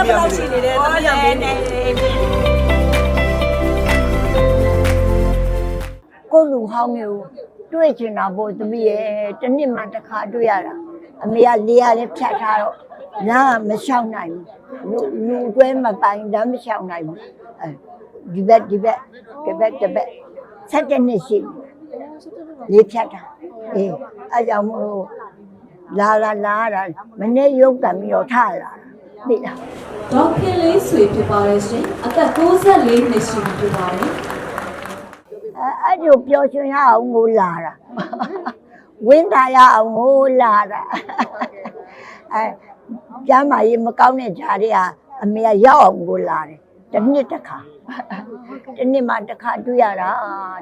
သက်ဘယ်လောက်ရှိနေတယ်သမီးရမင်းနေကိုယ့်လူဟောင်းမျိုးတွေ့ချင်တာပေါ့တပည့်ရဲ့တစ်နှစ်မှတစ်ခါတွေ့ရတာအမေကလေးရလေးဖြတ်ထားတော့နားမလျှောက်နိုင်ဘူးလူလူတွဲမပိုင်ဒါမလျှောက်နိုင်ဘူးအဲဒီဘက်ဒီဘက်ဒီဘက်ဒီဘက်ဆက်တဲ့နှစ်ရှိပြီလေးဖြတ်တာအေးအဲကြောင့်မို့လို့လာလာလာတာမနေ့ရုပ်ကံပြီးတော့ထလာတာ သိလားဒေါက်ခင်လေးဆွေဖြစ်ပါတယ်ရှင်အသက်64နှစ်ရှိပြီဖြစ်ပါတယ်အဲအဲ့ဒီပျော်ရွှင်ရအောင်ကိုလာတာဝင်းတာရအောင်ကိုလာတာအဲကျမ်းမာရေးမကောင်းတဲ့ဂျာတွေကအမေကရောက်အောင်ကိုလာတယ်တစ်နှစ်တစ်ခါတစ်နှစ်မှတစ်ခါတွေ့ရတာ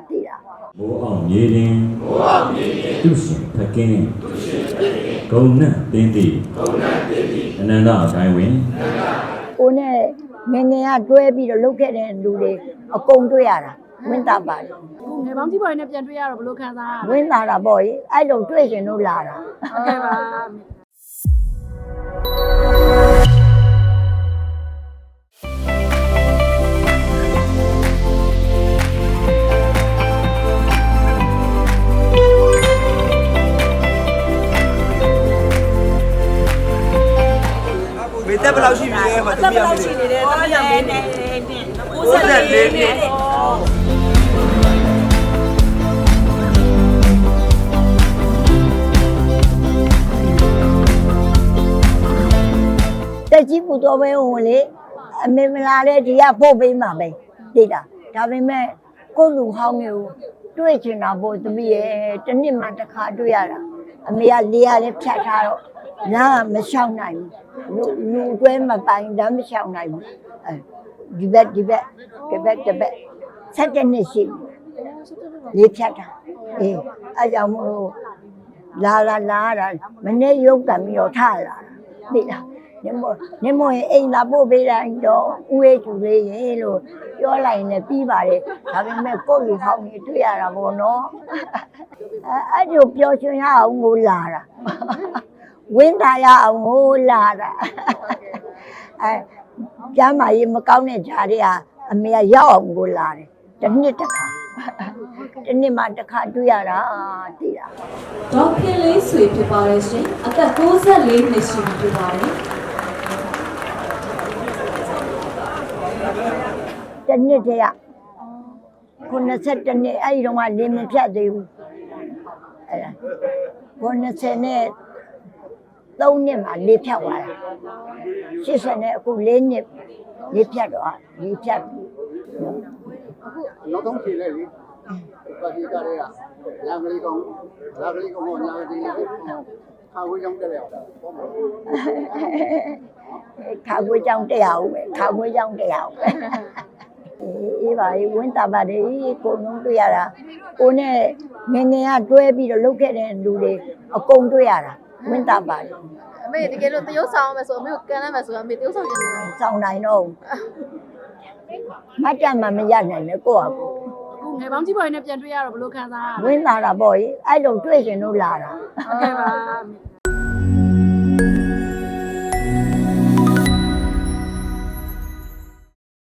တည်တာမိုးအောင်မြေရင်မိုးအောင်မြေရင်သူရှင်သခင်သူရှင်သခင်ဂုံနတ်တင်းတိဂုံနတ်တင်းတိ အနန္တအတိုင်းဝင်ကိုနဲ့ငယ်ငယ်ကတွဲပြီးတော့လုပ်ခဲ့တဲ့လူတွေအကုန်တွေ့ရတာဝင်းတာပါတယ်ခုငယ်ပေါင်းကြီးပေါ်နဲ့ပြန်တွေ့ရတော့ဘယ်လိုခံစားရလဲဝင်းတာတာပေါ့ကြီးအဲ့လိုတွေ့ရင်တို့လာတာဟုတ်ကဲ့ပါ မေသက်ဘယ်လောက်ရှိပြီလဲမသက်ဘယ်လောက်ရှိနေတယ်သမီးရမင်းနေ94နှစ်တက်ကြီးပူတော်ပဲဝင်လေအမေမလာလဲဒီကပို့ပေးမှာပဲသိတာဒါပေမဲ့ကိုယ့်လူဟောင်းမျိုးတွေ့ချင်တာပေါ့တပည့်ရဲ့တစ်နှစ်မှတစ်ခါတွေ့ရတာအမေကလေးရလေးဖြတ်ထားတော့ နားမလျှောက်နိုင်ဘူးလူလူတွဲမပိုင်ဒါမလျှောက်နိုင်ဘူးအဲဒီဘက်ဒီဘက်ဒီဘက်ဒီဘက်ဆက်တဲ့နှစ်ရှိပြီလေးဖြတ်တာအေးအဲကြောင့်မို့လို့လာလာလာတာမနေ့ရုပ်ကံပြီးတော့ထလာတာသိလားနမောနမောရဲ့အိမ်လာပို့ပေးတိုင်းတော့ဦးရဲ့ကျူလေးရေလို့ပြောလိုက်ရင်လည်းပြီးပါတယ်ဒါပေမဲ့ကိုယ့်လူဟောင်းကြီးတွေ့ရတာပေါ့နော်အဲအဲ့ဒီပျော်ရွှင်ရအောင်ကိုလာတာ ဝင်းတာရအောင်ကိုလာတာအဲကျမ်းမာရေးမကောင်းတဲ့ဂျာတွေကအမေကရောက်အောင်ကိုလာတယ်တစ်နှစ်တစ်ခါတစ်နှစ်မှတစ်ခါတွေ့ရတာတည်တာဒေါက်ခင်လေးဆွေဖြစ်ပါတယ်ရှင်အသက်64နှစ်ရှိပြီဖြစ်ပါတယ်တစ်နှစ်တည်းက90နှစ်အဲ့ဒီတော့ကလင်းမဖြတ်သေးဘူးအဲ့ဒါ90နဲ့ 3နှစ်မှာလေးဖြတ်သွားတာ80နဲ့အခု4နှစ်လေးဖြတ်တော့လေးဖြတ်ပြီနောက်ဆုံးဖြေလိုက်လေပါတီကလေးကညာကလေးကောင်ညာကလေးကောင်ညာကလေးကောင်ခါဝေးကြောင်းတက်ရအောင်ပေါ့မလို့ခါခွေးကြောင်းတက်ရအောင်ပဲခါခွေးကြောင်းတက်ရအောင်ပဲအေးပါအေးဝင်းတာပါတယ်ကိုလုံးတွေ့ရတာကိုနဲ့ငယ်ငယ်ကတွဲပြီးတော့လုပ်ခဲ့တဲ့လူတွေအကုန်တွေ့ရတာ ဝင်းတာပါတယ်အမေတကယ်လို့တရုပ်ဆောင်မယ်ဆိုအမေကိုကန်လိုက်မယ်ဆိုအမေတရုပ်ဆောင်နေတယ်စောင်းနိုင်တော့မတ်တမ်းမှမရနိုင်နဲ့ကိုယ့်ဟာကိုယ်ခုငယ်ပေါင်းကြီးပေါ်နဲ့ပြန်တွေ့ရတော့ဘယ်လိုခံစားရလဲ ဝင်းလာတာပေါ့ကြီးအဲ့လိုတွေ့ရင်တို့လာတာ ဟုတ်ကဲ့ပါ